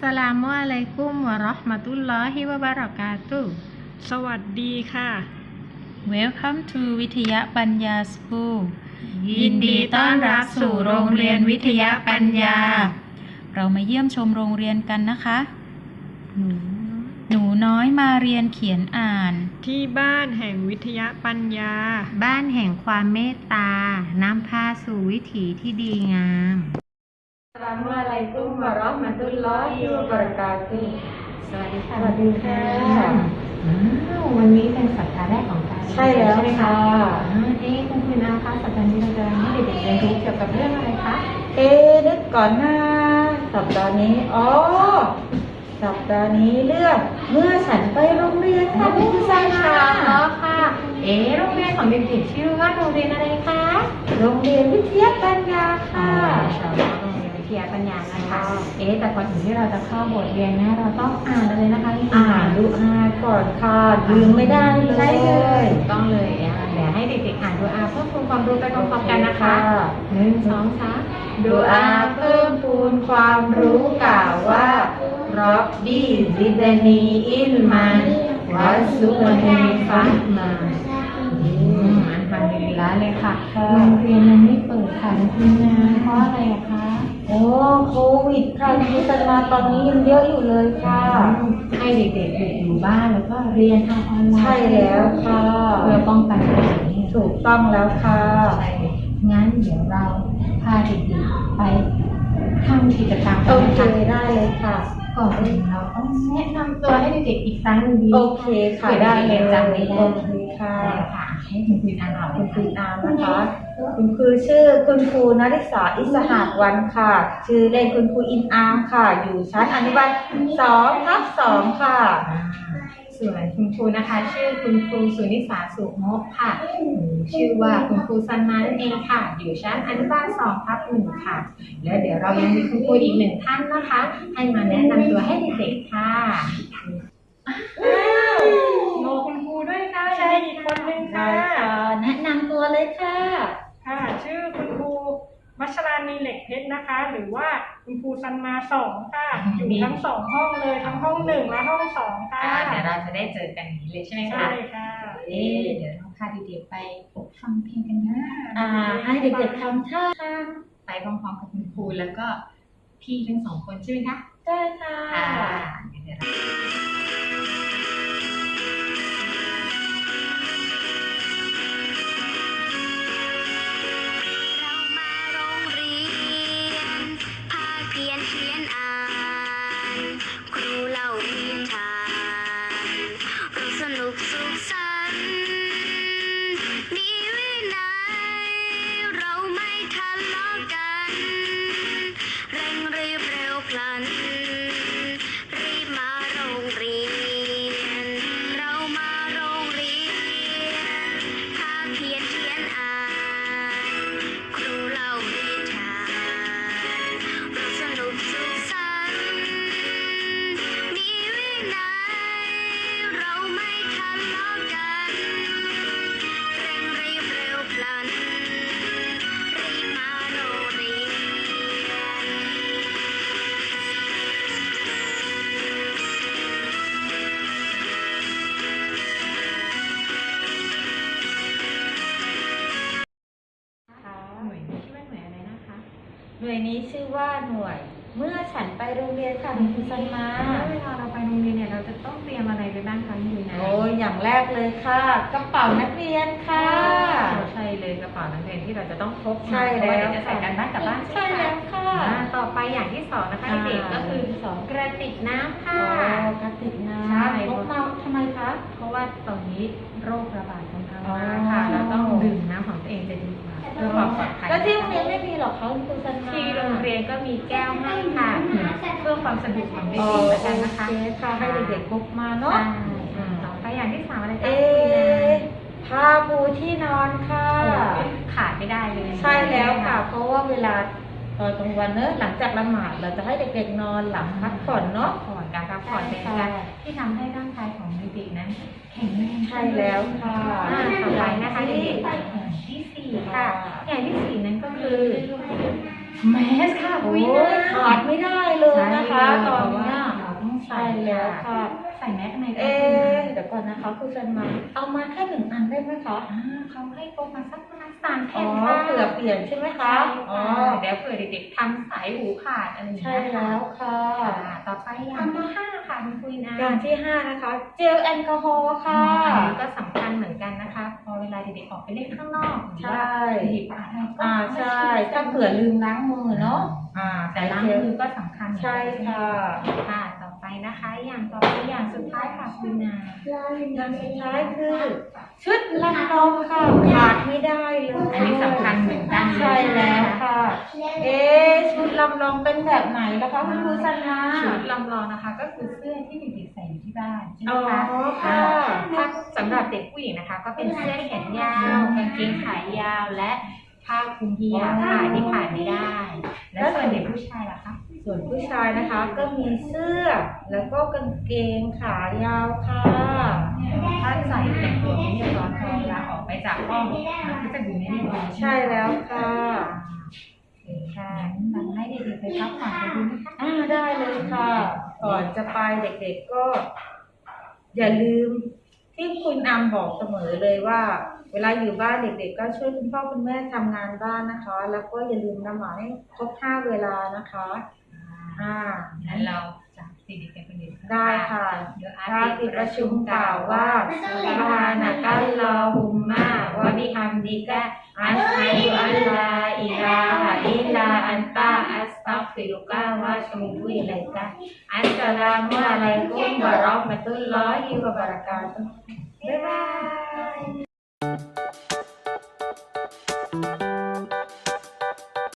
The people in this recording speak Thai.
สลามุอะลัยกุมวะเราะห์มะตุลลอฮิวะบะเราะกาตุฮ์สวัสดีค่ะ Welcome to วิทยาปัญญาสคูลยินดีต้อนรับสู่โรงเรียนวิทยาปัญญา เรามาเยี่ยมชมโรงเรียนกันนะคะ หนูหนูน้อยมาเรียนเขียนอ่าน ที่บ้านแห่งวิทยาปัญญา บ้านแห่งความเมตตานำพาสู่วิถีที่ดีงาม อัสสลามุอะลัยกุมวะเราะห์มะตุลลอฮิวะบะเราะกาตุฮ์สวัสดีค่ะสวัสดีค่ะอ้าววันนี้เป็นสัปดาห์แรกของการเรียนใช่แล้วไหมค่ะอ่าเอ๊ะคุณคุณอาคะสัปดาห์นี้เราจะให้เด็กๆเรียนรู้เกี่ยวกับเรื่องอะไรคะ เอ๊ะนึกก่อนหน้าสัปดาห์นี้อ๋อสัปดาห์นี้เรื่องเมื่อฉันไปโรงเรียนค่ะคุณสร้างค่ะค่ะค่ะ เอ๊ะโรงเรียนของเด็กๆชื่อว่าโรงเรียนอะไรคะ โรงเรียนวิทยาปัญญาอ๋อค่ะ ชาวโรงเรียนวิทยาปัญญานะคะค่ะเอ๊ะแต่ก่อนถึงที่เราจะเข้าบทเรียนนะ เราต้องอ่านอะไรนะคะพี่อ่านดูอาก่อนค่ะลืมไม่ได้เลยใช่เลยถูกต้องเลยอะเดี๋ยวให้เด็กๆอ่านดูอาเพื่อคูณความรู้ไปพร้อมๆกันนะคะหนึ่งสองสามดูอาเพิ่มพูนความรู้กล่าวว่ารับบีซิดานีอิลมันวัสซุลนีฟัตมาอืมอันฟังดีๆแล้วเลยค่ะค่ะโรงเรียนยังไม่เปิดค่ะคุณนาเพราะอะไรอะคะโอ้โค วิดค่ะที่กันมาตอนนี้ยังเยอะอยู่เลยค่ะ ให้เด็กๆหยุดอยู่บ้านแล้วก็เรียนทางออนไลน์ใช่แล้วค่ะเพื่อป้องกันโควิดนี่ถูกต้องแล้วค่ะใช่งั้นเดี๋ยวเราพาเด็กๆไปทำกิจกรรมโอกันเคนะคะได้เลยค่ะก่อนอื่นเราต้องแนะนำตัวให้เด็กๆอีกครั้งหนึงดีโอเคค่ะเผื่อได้เด็กเลยๆจำไม่ได้โอเคค่ะได้ค่ะให้คุณครูอ่านเอาเลคุยณครูค่ะนามนะคะ คุณครูชื่อคุณครูนริษาอิสหาดวันค่ะ ชื่อเล่นคุณครูอินอามค่ะ อยู่ชั้นอนุบาลสองทับสองค่ะอ่าส่วนคุณครูนะคะ ชื่อคุณครูสุนิสาสุโมกค่ะอืมชื่อว่าคุณครูซันมานั่นเองค่ะ อยู่ชั้นอนุบาลสองทับหนึ่งค่ะ แล้วเดี๋ยวเรายังมีคุณครูอีกหนึ่งท่านนะคะ ให้มาแนะนำตัวให้เด็กๆค่ะโมคุณครูด้วยค่ะใช่อีกคนนึงได้ค่ะค่ะ แนะนำตัวเลยค่ะค่ะ ชื่อคุณครูวัชรานีเหล็กเพชรนะคะ หรือว่าคุณครูซันมาสองค่ะอยู่ทั้งสองห้องเลยทั้งห้องหนึ่งและห้องสองค่ะอ่าเดี๋ยวเราจะได้เจอกันอย่างนี้เลยใช่ไหมคะใช่ค่ะเอ๊ะเดี๋ยวเราพาเด็กๆไปฟังเพลงกันนะอ่าให้เด็กๆทำท่าไปพร้อมๆกับคุณครูแล้วก็พี่ทั้งสองคนใช่ไหมคะได้ค่ะ น่วยนี้ชื่อว่าหน่วย เมื่อฉันไปโรงเรียนค่ะคุณครูสันมาแล้วเวลาเราไปโรงเรียนเนี่ยเราจะต้องเตรียมอะไรไปบ้างคะคุณนะโอ้ยอย่างแรกเลยค่ะกระเป๋านักเรียนค่ะ ใช่เลยกระเป๋านักเรียนที่เราจะต้องพกมาใช่เพราะแล้วว่าเดี๋ยวจะใส่กันบ้านกลับบ้านใช่ไหมแล้วค่ะ อ่าต่อไปอย่างที่สองนะคะอ่าเด็กๆก็คือสองกระติกน้ำโอ้ค่ะกระติกน้ใช่ำพกมาทำไมคะ เพราะว่าตอนนี้โรคระบาดค่อนข้างอ๋อมากค่ะเราต้อง ดื่มน้ำของตัวเองจะดีกว่าเพื่อความปลอดภัยแล้วที่โรงเรียนไม่มีหรอคะคุณครูสันมาที่โรงเรียนก็มีแก้วให้ค่ะเพื่อความสะดวกของเด็อ๋อกๆเหมือนโอกันนะคะเคค่ะให้เด็กๆพกมาใช่เนาะอ่าต่อไปอย่างที่สามอะไรคะเอ๊ะผ้าปูที่นอนค่ะขาดไม่ได้เลย ใช่แล้วค่ะ เพราะว่าเวลา ตอนกลางวันเนอะหลังจากละหมาดเราจะให้เด็กๆนอนหลับพักผ่อนเนาะ ผ่อนการพักผ่อนเป็นใช่การค่ะที่ทำให้ร่างกายของเด็กๆนั้นแข็งแรงใช่แล้วค่ะอ่าต่อไปนะคะเด็กๆอย่างที่สี่ค่ะ อย่างที่สี่นั้นก็คือแมสค่ะโอ้คุยยขาดไม่ได้เลยนะคะ ตอนนี้เราต้อง ใส่ใช่แล้วค่ะ ใส่แมสทำไมเอ๊ะเดี๋ยวก่อนนะคะคุณจันมา เอามาแค่หนึ่งอันได้ไหมคะอ่าเขาให้โปรมาสักประมาณสามแผ่อ๋อนค่ะเผื่อเปลี่ยนใช่ไหมคะอ๋อ๋ออเดี๋ยวเผื่อเด็กๆทำสายหูขาดอะไรอย่างใช่เงี้ยแล้วค่ะค่ะต่อไปอย่างที่ห้าค่ะคุณคุยนะอย่างที่ห้านะคะ เจลแอลกอฮอล์ค่ะอันนี้ก็สำคัญเหมือนกันนะคะ พอเวลาเด็กๆออกไปเล่นข้างนอกหรือว่าใช่หยิบอะไรก็อ่าใช่ ถ้าเผื่อลืมล้างมือเนาะอ่าแต่ล้างมือก็สำคัญเหมือนกันใช่ค่ะค่ะต่อไป นะคะ อย่างต่อไปอย่างสุดท้ายค่ะคุณนาอย่างสุดท้ายคือ ชุดลำลองค่ะขาดไม่ได้เลยอันนี้สำคัญเหมือนกันใช่แล้วค่ะ เอ๊ะชุดลำลองเป็นแบบไหนล่ะคะคุณครูสันนาชุดลำลองนะคะ ก็คือเสื้อที่เด็กๆใส่อยู่ที่บ้านใช่ไหมอ๋อคะค่ะอ่าถ้าสำหรับเด็กผู้หญิงนะคะ ก็เป็นเสื้อแขนยาวกางเกงขายาวและผ้าคลุมที่ยาวค่ะที่ขาดไม่ได้ แล้วส่วนเด็กผู้ชายล่ะคะ ส่วนผู้ชายนะคะก็มีเสื้อแล้วก็กางเกงขายาวค่ะถ้านใส่แต่งตัวไม่เรียบร้อยพอเวลาออกไปจากห้องมันก็จะดูไม่เรียบร้อยใช่แล้วค่ะโอเคค่ะสั่งให้เด็กๆไปพักผ่อนไปดูนะคะอ่าได้เลยค่ะ ก่อนจะไปเด็กๆก็ อย่าลืมที่คุณอำบอกเสมอเลยว่า เวลาอยู่บ้านเด็กๆ ก็ช่วยคุณพ่อคุณแม่ทำงานบ้านนะคะ แล้วก็อย่าลืมนำหมายให้ครบห้าเวลานะคะ อ่างั้นเราจะเด็กๆไปคนเดียวได้ค่ะเดี๋ยวอาถ้าร์ตติดประชุมกล่าวว่าสุภานะกัลลอฮุมมาวะบิฮัมดิกะอัชฮะดุอัลลาอิลาฮะอิลลาอันตาอัสตัฆฟิรุกะวะอะตูบุอิลัยกะอัสสลามุอะลัยกุมวะเราะห์มะตุลลอฮิวะบะเราะกาตุฮ์บ๊ายบาย